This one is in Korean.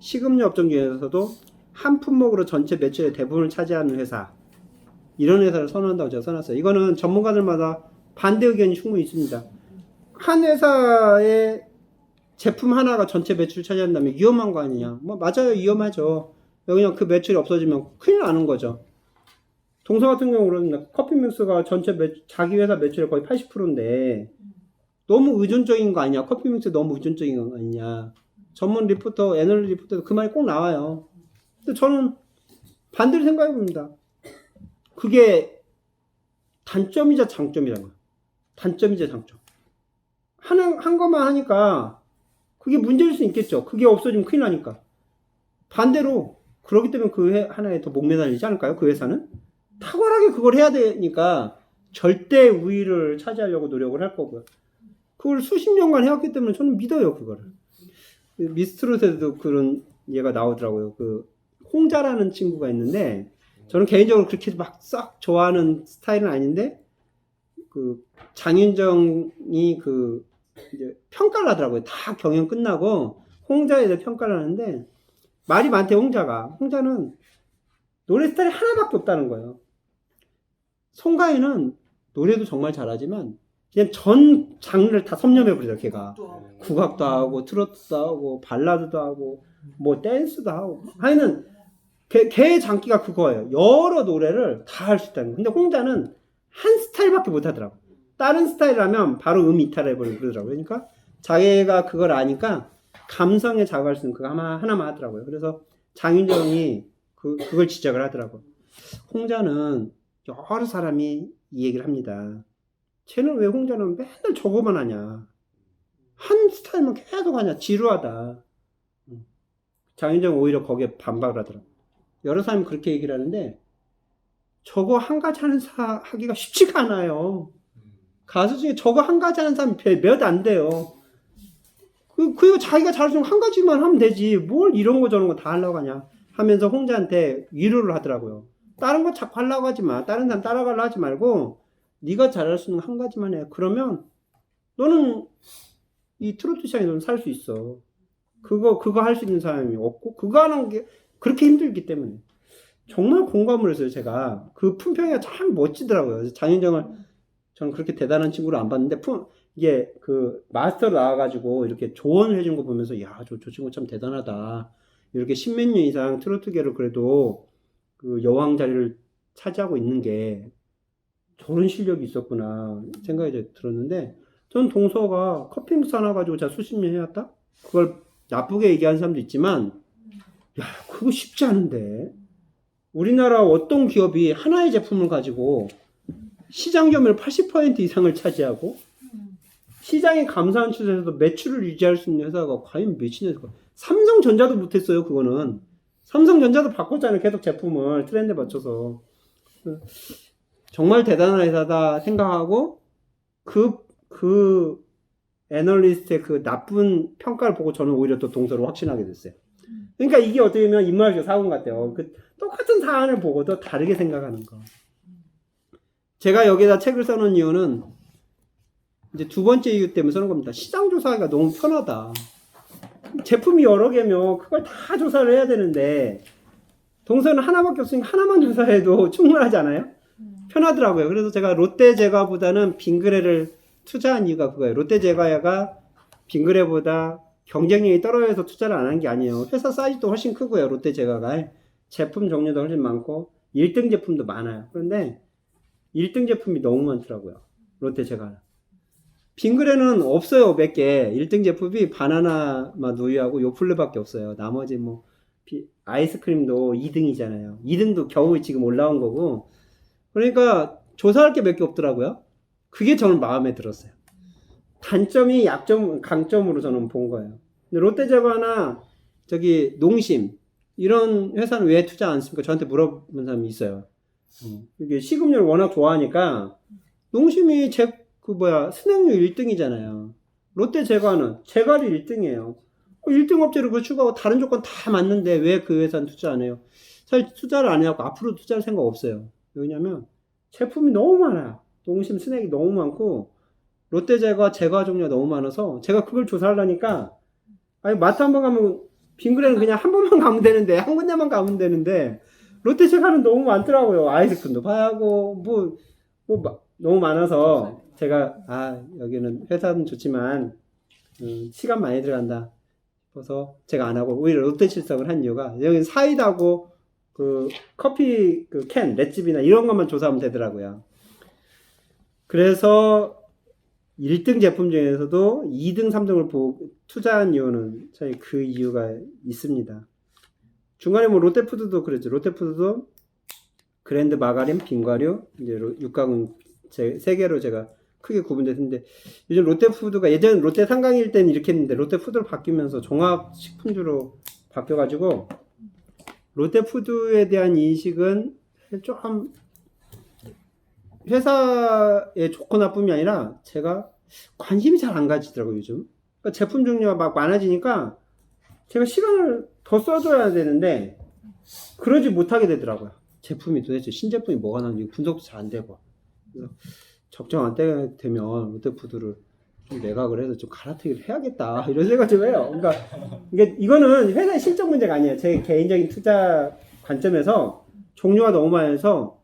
식음료 업종 중에서도 한 품목으로 전체 매출의 대부분을 차지하는 회사 이런 회사를 선호한다고 제가 써놨어요. 이거는 전문가들마다 반대 의견이 충분히 있습니다. 한 회사의 제품 하나가 전체 매출을 차지한다면 위험한 거 아니냐? 뭐 맞아요, 위험하죠. 그냥 그 매출이 없어지면 큰일 나는 거죠. 동서 같은 경우는 커피 믹스가 전체 매, 자기 회사 매출의 거의 80%인데 너무 의존적인 거 아니냐? 커피 믹스 너무 의존적인 거 아니냐? 전문 리포터, 애널리 리포터도 그 말이 꼭 나와요. 근데 저는 반대로 생각해 봅니다. 그게 단점이자 장점이란 거예요. 단점이자 장점. 하는, 한 것만 하니까 그게 문제일 수 있겠죠. 그게 없어지면 큰일 나니까. 반대로 그렇기 때문에 그 회, 하나에 더 목매달리지 않을까요? 그 회사는? 탁월하게 그걸 해야 되니까 절대 우위를 차지하려고 노력을 할 거고요. 그걸 수십 년간 해왔기 때문에 저는 믿어요, 그거를. 미스트롯에도 그런 얘가 나오더라고요. 그 홍자라는 친구가 있는데 저는 개인적으로 그렇게 막싹 좋아하는 스타일은 아닌데 그 장윤정이 그 이제 평가를 하더라고요. 다 경연 끝나고 홍자에 대해 평가를 하는데 말이 많대 홍자가. 홍자는 노래 스타일이 하나밖에 없다는 거예요. 송가인은 노래도 정말 잘하지만 그냥 전 장르를 다 섭렵해 버리죠, 걔가. 국악도 하고 트로트도 하고 발라드도 하고 뭐 댄스도 하고 하여는 걔, 걔의 장기가 그거예요. 여러 노래를 다 할 수 있다는 거. 근데 홍자는 한 스타일밖에 못 하더라고. 다른 스타일하면 바로 음 이탈해 버리고 그러더라고요. 그러니까 자기가 그걸 아니까 감성에 자극할 수 있는 그거 하나, 하나만 하더라고요. 그래서 장윤정이 그, 그걸 지적을 하더라고요. 홍자는 여러 사람이 이 얘기를 합니다. 쟤는 왜 홍자는 맨날 저거만 하냐. 한 스타일만 계속 하냐. 지루하다. 음. 장윤정 오히려 거기에 반박을 하더라고요. 여러 사람이 그렇게 얘기를 하는데 저거 한 가지 하는 사 하기가 쉽지가 않아요. 가수 중에 저거 한 가지 하는 사람이 몇안 돼요. 그, 그거 자기가 잘하면 한 가지만 하면 되지. 뭘 이런 거 저런 거 다 하려고 하냐. 하면서 홍자한테 위로를 하더라고요. 다른 거 자꾸 하려고 하지 마. 다른 사람 따라가려 하지 말고 네가 잘할 수 있는 한 가지만 해. 그러면 너는 이 트로트 시장에 너는 살 수 있어. 그거 그거 할 수 있는 사람이 없고 그거 하는 게 그렇게 힘들기 때문에 정말 공감을 했어요. 제가 그 품평이 참 멋지더라고요. 장윤정을 저는 그렇게 대단한 친구를 안 봤는데 품 이게 그 마스터로 나와가지고 이렇게 조언을 해준 거 보면서 야저 저 친구 참 대단하다. 이렇게 십몇 년 이상 트로트계를 그래도 그 여왕 자리를 차지하고 있는 게 저런 실력이 있었구나 생각이 들었는데 전 동서가 커피 하나 가지고 제가 수십 년 해왔다? 그걸 나쁘게 얘기하는 사람도 있지만 야 그거 쉽지 않은데 우리나라 어떤 기업이 하나의 제품을 가지고 시장 점유율 80% 이상을 차지하고 시장이 감소한 추세에서도 매출을 유지할 수 있는 회사가 과연 될까? 삼성전자도 못했어요, 그거는. 삼성전자도 바꿨잖아요, 계속 제품을 트렌드에 맞춰서. 정말 대단한 회사다 생각하고 그, 그 애널리스트의 그 나쁜 평가를 보고 저는 오히려 또 동서를 확신하게 됐어요. 그러니까 이게 어떻게 보면 인문학적 사건 같아요. 그 똑같은 사안을 보고도 다르게 생각하는 거. 제가 여기다 책을 써놓은 이유는 이제 두 번째 이유 때문에 써놓은 겁니다. 시장 조사하기가 너무 편하다. 제품이 여러 개면 그걸 다 조사를 해야 되는데 동서는 하나밖에 없으니까 하나만 조사해도 충분하잖아요. 편하더라고요. 그래서 제가 롯데 제과보다는 빙그레를 투자한 이유가 그거예요. 롯데 제과가 빙그레보다 경쟁력이 떨어져서 투자를 안 한 게 아니에요. 회사 사이즈도 훨씬 크고요. 롯데 제과가 제품 종류도 훨씬 많고 1등 제품도 많아요. 그런데 1등 제품이 너무 많더라고요. 롯데 제과는. 빙그레는 없어요. 몇 개. 1등 제품이 바나나 맛 우유하고 요플레밖에 없어요. 나머지 뭐 비- 아이스크림도 2등이잖아요. 2등도 겨우 지금 올라온 거고. 그러니까 조사할 게 몇 개 없더라고요. 그게 저는 마음에 들었어요. 단점이 약점, 강점으로 저는 본 거예요. 롯데제과나 저기 농심 이런 회사는 왜 투자 안 씁니까? 저한테 물어본 사람이 있어요. 어, 이게 식음료를 워낙 좋아하니까 농심이 제 그 뭐야 스낵류 1등이잖아요. 롯데 제과는 제과류 1등이에요. 1등 업체를 그 추가하고 다른 조건 다 맞는데 왜 그 회사는 투자 안 해요? 사실 투자를 안 해갖고 앞으로 투자할 생각 없어요. 왜냐면 제품이 너무 많아요. 농심 스낵이 너무 많고 롯데제과 제과 종류가 너무 많아서 제가 그걸 조사하려니까 아니 마트 한 번 가면 빙그레는 그냥 한 번만 가면 되는데 한 군데만 가면 되는데 롯데체카는 너무 많더라고요. 아이스크림도 파고 뭐, 뭐 마- 너무 많아서 제가 아 여기는 회사는 좋지만 음, 시간 많이 들어간다 싶어서 제가 안 하고 오히려 롯데 출석을 한 이유가 여기 사이다고 그 커피 그캔 렛집이나 이런 것만 조사하면 되더라고요. 그래서 1등 제품 중에서도 2등, 3등을 보고 투자한 이유는 저희 그 이유가 있습니다. 중간에 뭐 롯데푸드도 그랬죠. 롯데푸드도 그랜드 마가린, 빙과류, 이제 로- 육가공 제, 세 개로 제가 크게 구분됐는데 요즘 롯데푸드가 예전 롯데 상강일 때는 이렇게 했는데 롯데푸드로 바뀌면서 종합식품주로 바뀌어가지고 롯데푸드에 대한 인식은 조금 회사의 좋고 나쁨이 아니라 제가 관심이 잘 안 가지더라고요 요즘. 그러니까 제품 종류가 막 많아지니까 제가 시간을 더 써줘야 되는데 그러지 못하게 되더라고요. 제품이 도대체 신제품이 뭐가 나오는지 분석도 잘 안 되고. 적정한 때 되면 롯데푸드를 좀 매각을 해서 좀 갈아타기를 해야겠다 이런 생각 좀 해요. 그러니까 이게 이거는 회사의 실적 문제가 아니에요. 제 개인적인 투자 관점에서 종류가 너무 많아서